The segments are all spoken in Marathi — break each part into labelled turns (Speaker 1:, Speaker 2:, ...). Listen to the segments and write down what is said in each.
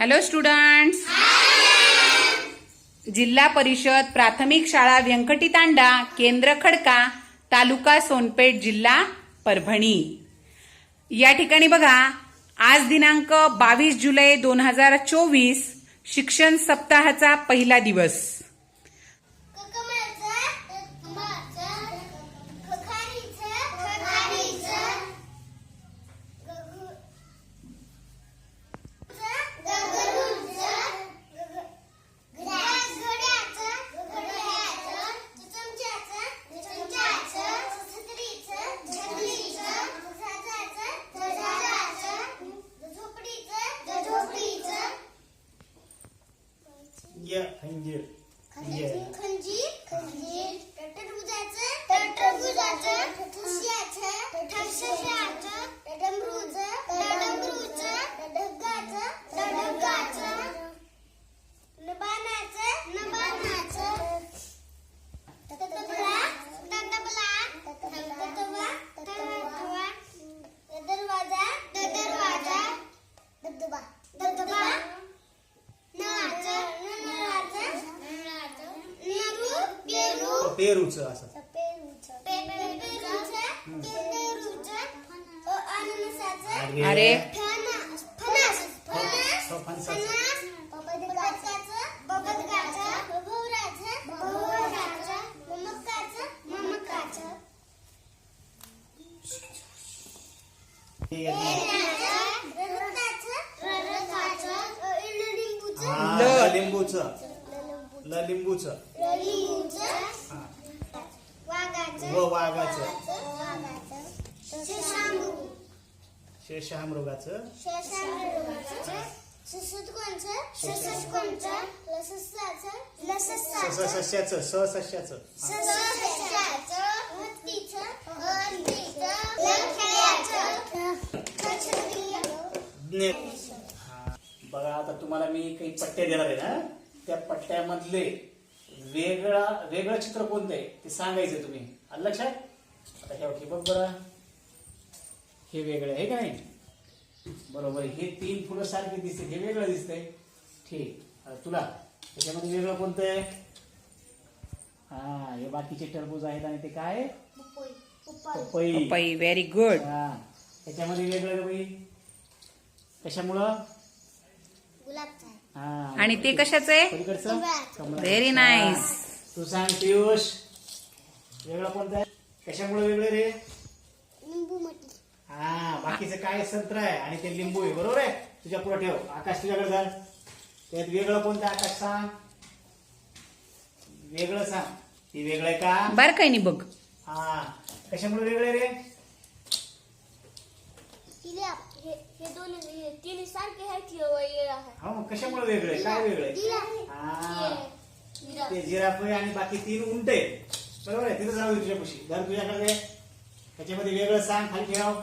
Speaker 1: हॅलो स्टुडंट्स जिल्हा परिषद प्राथमिक शाळा व्यंकटी तांडा केंद्र खडका तालुका सोनपेठ जिल्हा परभणी. या ठिकाणी बघा आज दिनांक बावीस जुलै दोन हजार चोवीस शिक्षण सप्ताहाचा पहिला दिवस.
Speaker 2: Ye, hangir.
Speaker 3: Ye.
Speaker 1: ल.
Speaker 3: लिंबूचं ल लिंबूचं.
Speaker 2: लिंबूचं
Speaker 3: हा.
Speaker 2: वाघाचं
Speaker 3: व वाघाचं शेषामृगाचं. सस्याचं स सस्याचं हा. बघा आता तुम्हाला मी काही पट्ट्या देणार आहे ना? त्या पट्ट्यामधले वेगळा वेगळं चित्र कोणतं आहे? ते सांगायचं तुम्ही. आलं लक्षात? आता हे बघ बरं. हे वेगळं आहे का नाही? बरोबर हे तीन फुलं सारखे दिसते हे वेगळं दिसतंय. ठीक. तुला त्याच्यामध्ये वेगळं कोणतं आहे? हा हे बाकीचे टरबूज आहेत आणि ते काय?
Speaker 2: पपई पपई.
Speaker 3: पपई.
Speaker 1: पपई व्हेरी गुड
Speaker 3: हा त्याच्यामध्ये वेगळं बाई. कशामुळं? हा.
Speaker 1: आणि ते कशाचं आहे. Very nice.
Speaker 3: तू सांग पियुष. वेगळं कोणतं आहे? कशामुळे वेगळं रे?
Speaker 2: लिंबू मटी
Speaker 3: हा बाकीचं काय संत्र आहे? आणि ते लिंबू आहे बरोबर आहे? तुझ्या पुढे ठेव. आकाश तुझ्याकडे जा त्यात वेगळं कोणतं आहे, आकाश सांग? वेगळं सांग. ते वेगळं आहे का?
Speaker 1: बार काही नाही बघ?
Speaker 3: हा. कशामुळे वेगळं आहे रे?
Speaker 2: तिले आप- हे हे दोन हे तिन्ही सारखे आहेत की वेगळं आहे
Speaker 3: हा मग कशामुळे वेगळं आहे? काय वेगळं आहे? हा. ते जिराफ आहे आणि बाकी तीन उंट आहे बरोबर आहे तिथं दे तुझ्यापाशी घर तुझ्याकडे त्याच्यामध्ये वेगळं सांग खाली ठेव.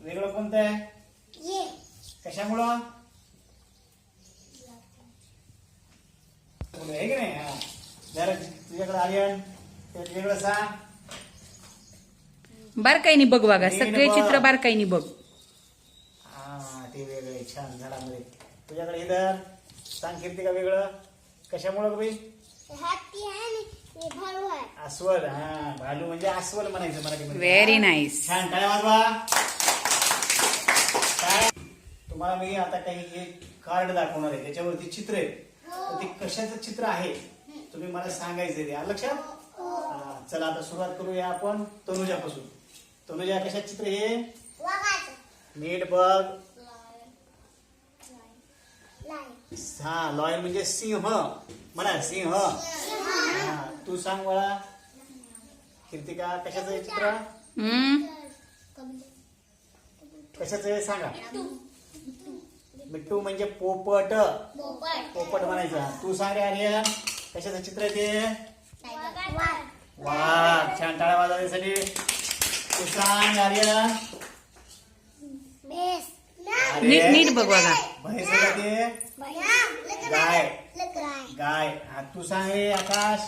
Speaker 3: वेगळं कोणतं आहे?
Speaker 2: ये.
Speaker 3: कशामुळं? आहे की नाही? हा. जरा तुझ्याकडे आर्यन त्यात वेगळं सांग.
Speaker 1: बार काही नाही बघ बघा सगळे. चित्र बार काही नाही बघ.
Speaker 3: हा ते वेगळं आहे. छान झाडामध्ये. तुझ्याकडे इधर सांग कीर्ती का वेगळं. कशामुळं बाई?
Speaker 2: हे
Speaker 3: अस्वल हा भालू म्हणजे अस्वल म्हणायचं मराठीमध्ये
Speaker 1: व्हेरी नाईस
Speaker 3: छान टाळ्या वाजवा काय? तुम्हाला मी आता काही हे कार्ड दाखवणार आहे त्याच्यावरती चित्र आहे. तर ते कशाचं चित्र आहे? तुम्ही मला सांगायचं आहे आलं लक्षात? हा, चला आता सुरुवात करूया आपण तनुजापासून. तनुजा कशात चित्र हे नीट बघ.
Speaker 2: लाय
Speaker 3: हा लॉयल म्हणजे सिंह. म्हणा सिंह. हा तू सांग मला कीर्तिका कशाचं आहे चित्र? कशाचं आहे सांगा. मिट्टू. म्हणजे पोपट.
Speaker 2: पोपट.
Speaker 3: पोपट म्हणायचा. तू सांग रे आर्यन कशाचं चित्र आहे ते? वा छान टाळ्या वाजवण्यासाठी. तू सांग आर्यन
Speaker 1: नीट नीट बघ बघा
Speaker 3: म्हैस आहे का ते? गाय.
Speaker 2: गाय.
Speaker 3: तू सांग रे आकाश.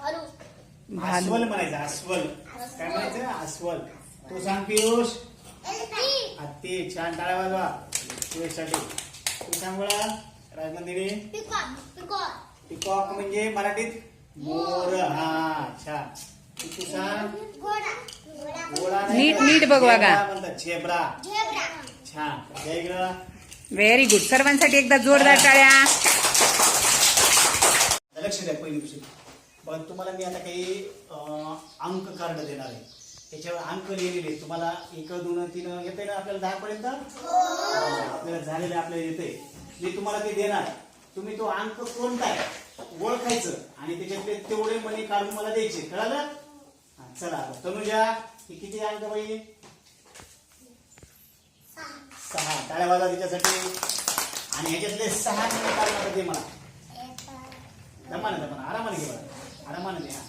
Speaker 3: अस्वल म्हणायचं अस्वल. काय म्हणायचं? अस्वल. तू सांग पियुष. हत्ती छान टाळ्या वाजवा. तुझ्यासाठी तू सांग मला राजनंदिनी
Speaker 2: पिकॉक पिकॉक
Speaker 3: पिकॉक म्हणजे मराठीत मोर. हा छान. तू सांग.
Speaker 2: घोडा
Speaker 3: नाही
Speaker 1: नीट-
Speaker 3: का?
Speaker 1: नीट बघ बघा.
Speaker 3: झेब्रा म्हणतात झेब्रा.
Speaker 2: झेब्रा.
Speaker 3: छान. जय.
Speaker 1: व्हेरी गुड सर्वांसाठी एकदा जोरदार टाळ्या.
Speaker 3: लक्ष द्या पहिली गोष्ट. बघा तुम्हाला मी आता काही अंक कार्ड देणार आहे. त्याच्यावर अंक लिहिलेले. तुम्हाला एक दोन तीन येते ना आपल्याला दहा पर्यंत आपल्याला झालेले आपल्याला येते मी तुम्हाला ते देणार. तुम्ही तो अंक कोणता आहे? ओळखायचं. आणि त्याच्यातले तेवढे मनी काढून मला द्यायचे. कळालं? चला तनुजा हे किती अंक बाई? सहा. टाळ्या वाजा त्याच्यासाठी. आणि ह्याच्यातले सहा आता दे मला. दमाने दमाने आरामाने घे बरं. आरामाने घे हा.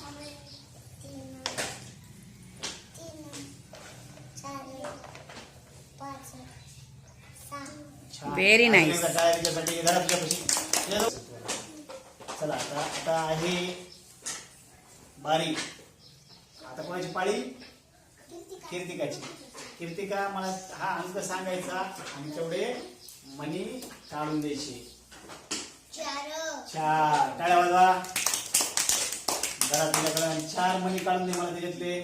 Speaker 3: छान.
Speaker 1: Very
Speaker 3: अजून
Speaker 1: nice.
Speaker 3: एकदा टाळ्या त्याच्यासाठी घरात तुझ्यापाशी. ये जाऊ. चला आता आता आहे बारी आता कोणाची पाळी कीर्तिकाची कीर्तिका मला हा अंक सांगायचा आणि तेवढे मनी काढून द्यायचे चार टाळ्या वाजवा घरात तुझ्याकडे चार मनी काढून दे मला त्याच्यातले.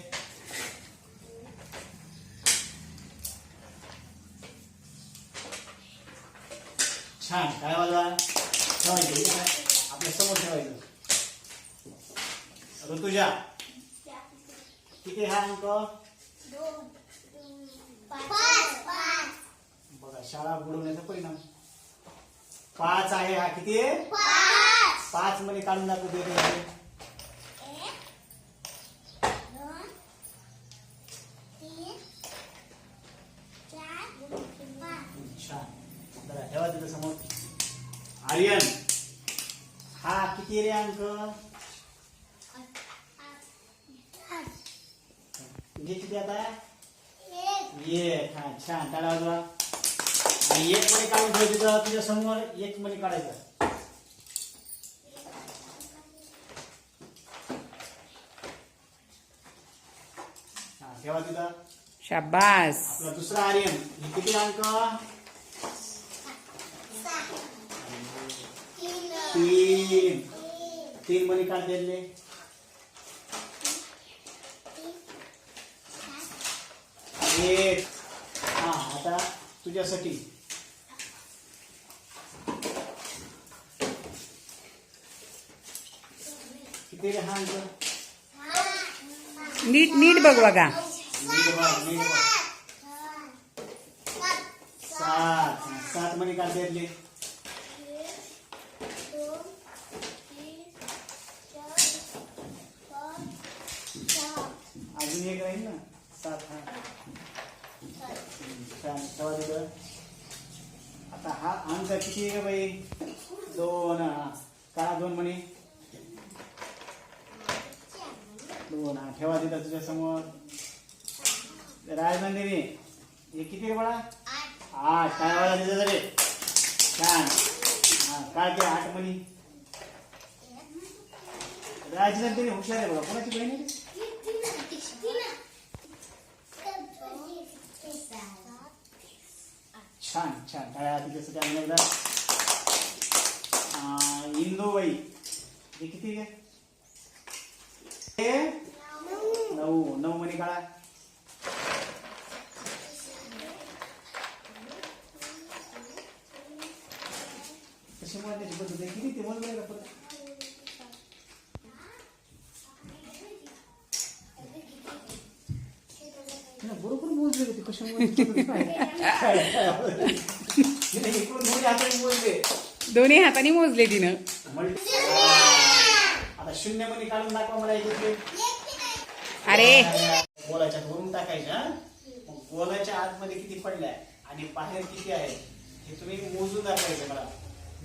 Speaker 3: छान. टाळ्या वाजवा? ठेवायचं काय? आपल्यासमोर ठेवायचं. ऋतुजा किती हा अंक. बघा शाळा बुडवण्याचा परिणाम. पाच आहे हा किती? आहे पाच मध्ये काढून दाखवू छान ठेवा तिथं समोर आर्यन हा किती रे अंक किती आता एक हा छान आणि एक मध्ये काढून ठेव तिथं तुझ्या समोर एक मध्ये काढायचं हा
Speaker 1: शाबास
Speaker 3: आपला दुसरा आर्यन किती अंक तीन. तीन मध्ये काढ दिले एक. हा आता तुझ्यासाठी. किती रे हा अंक
Speaker 1: नीट नीट बघ बघा.
Speaker 3: नीट बघ, नीट बघ. सात. सात मध्ये काढ दिले एक राहील ना सात हा छान ठेवा दिलं आता हा अंक किती आहे का बाई? दोन. हा दोन म्हणे. दोन. हा ठेवा तिथं तुझ्या समोर. राजनंदिनी हे किती रे बाळा? आठ. काय वाला दिलं झाले छान. हा काढते आठ म्हणी. राजनंदिनी हुशार आहे बघा कोणाची बहीण आहे छान छान. काय तिच्यासाठी आम्ही एकदा? अं, हे किती आहे नऊ नऊ मणी काळा कशी मोजण्याची पद्धत? आहे किती ते मोजलं का परत तिनं बरोबर मोजले होते कशा मोजण्याची पद्धत काय? तिने इकडून दोन्ही हाताने मोजले
Speaker 1: दोन्ही हाताने मोजले तिनं.
Speaker 3: आता शून्यमध्ये काढून दाखवा मला
Speaker 1: अरे.
Speaker 3: गोलाच्या वरून टाकायच्या मग गोलाच्या आतमध्ये किती पडल्या आणि बाहेर किती आहे हे तुम्ही मोजून दाखवायचं मला.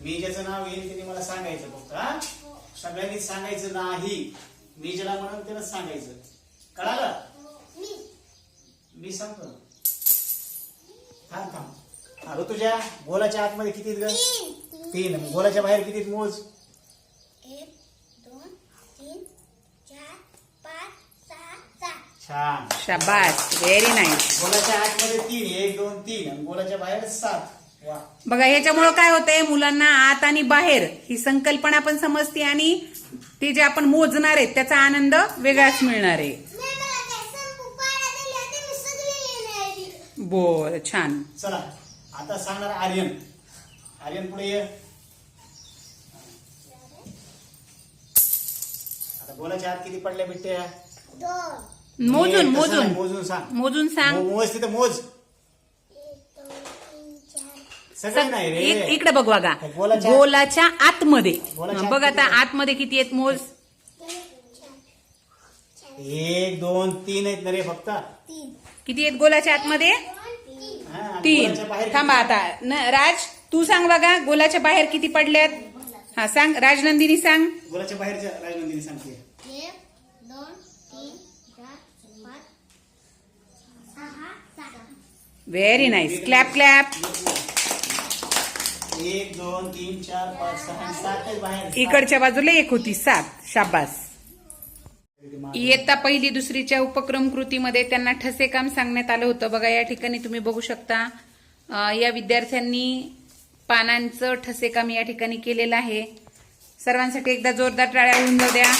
Speaker 3: मी ज्याचं नाव येईल त्याने मला सांगायचं फक्त हा? सगळ्यांनी सांगायचं नाही. मी ज्याला म्हणून त्याला सांगायचं. कळालं? मी सांगतो. थांब थांब. हा ऋतुजा गोलाच्या आतमध्ये किती ग? तीन. गोलाच्या बाहेर किती? मोज?
Speaker 2: एक दोन तीन चार पाच सहा सात.
Speaker 3: छान.
Speaker 1: शाबास. व्हेरी नाईस
Speaker 3: गोलाच्या आतमध्ये तीन. एक दोन तीन. आणि गोलाच्या बाहेर सात. वा.
Speaker 1: बघा ह्याच्यामुळं काय होतंय मुलांना आत आणि बाहेर ही संकल्पना पण समजते आणि ते जे आपण मोजणार आहेत त्याचा आनंद वेगळाच मिळणार आहे. बर छान.
Speaker 3: चला आता सांगणार आर्यन. आर्यन पुढे ये. आता बोलाच्या आत किती पडल्या बिट्ट्या
Speaker 2: दोन
Speaker 1: मोजून
Speaker 3: तसं
Speaker 1: मोजून.
Speaker 3: नाही, मोजून सांग.
Speaker 1: मोजून सांग.
Speaker 3: मो- मोज तिथं मोज.
Speaker 2: एक दोन तीन चार
Speaker 3: सगळं नाही
Speaker 1: इक-
Speaker 3: रे
Speaker 1: इकडे बघ बघा.
Speaker 3: गोलाच्या-
Speaker 1: गोलाच्या आतमध्ये.
Speaker 3: गोलाच्या
Speaker 1: बघ आता
Speaker 3: आतमध्ये.
Speaker 1: किती आहेत मोज.
Speaker 2: चार
Speaker 3: एक दोन तीन आहेत ना रे फक्त.
Speaker 2: तीन.
Speaker 1: किती आहेत गोलाच्या आतमध्ये?
Speaker 2: तीन.
Speaker 3: हा, बाहेर
Speaker 1: थांबा आता. न- राज तू सांग बघा गोलाच्या बाहेर किती पडल्यात? हा सांग. राजनंदिनी सांग?
Speaker 3: गोलाच्या बाहेरच्या राजनंदिनी सांगते.
Speaker 2: एक दोन तीन चार पाच सहा सात.
Speaker 1: व्हेरी नाईस क्लॅप क्लॅप
Speaker 3: एक दोन तीन चार पाच सहा सात बाहेर.
Speaker 1: इकडच्या बाजूला एक होती सात. शाबास. इयत्ता पहिली दुसरीच्या उपक्रम कृतीमध्ये त्यांना ठसे काम सांगण्यात आलं होतं. बघा या ठिकाणी तुम्ही बघू शकता या विद्यार्थ्यांनी पानांचं ठसे काम या ठिकाणी केलेलं आहे. सर्वांसाठी एकदा जोरदार टाळ्या होऊन जाऊ द्या.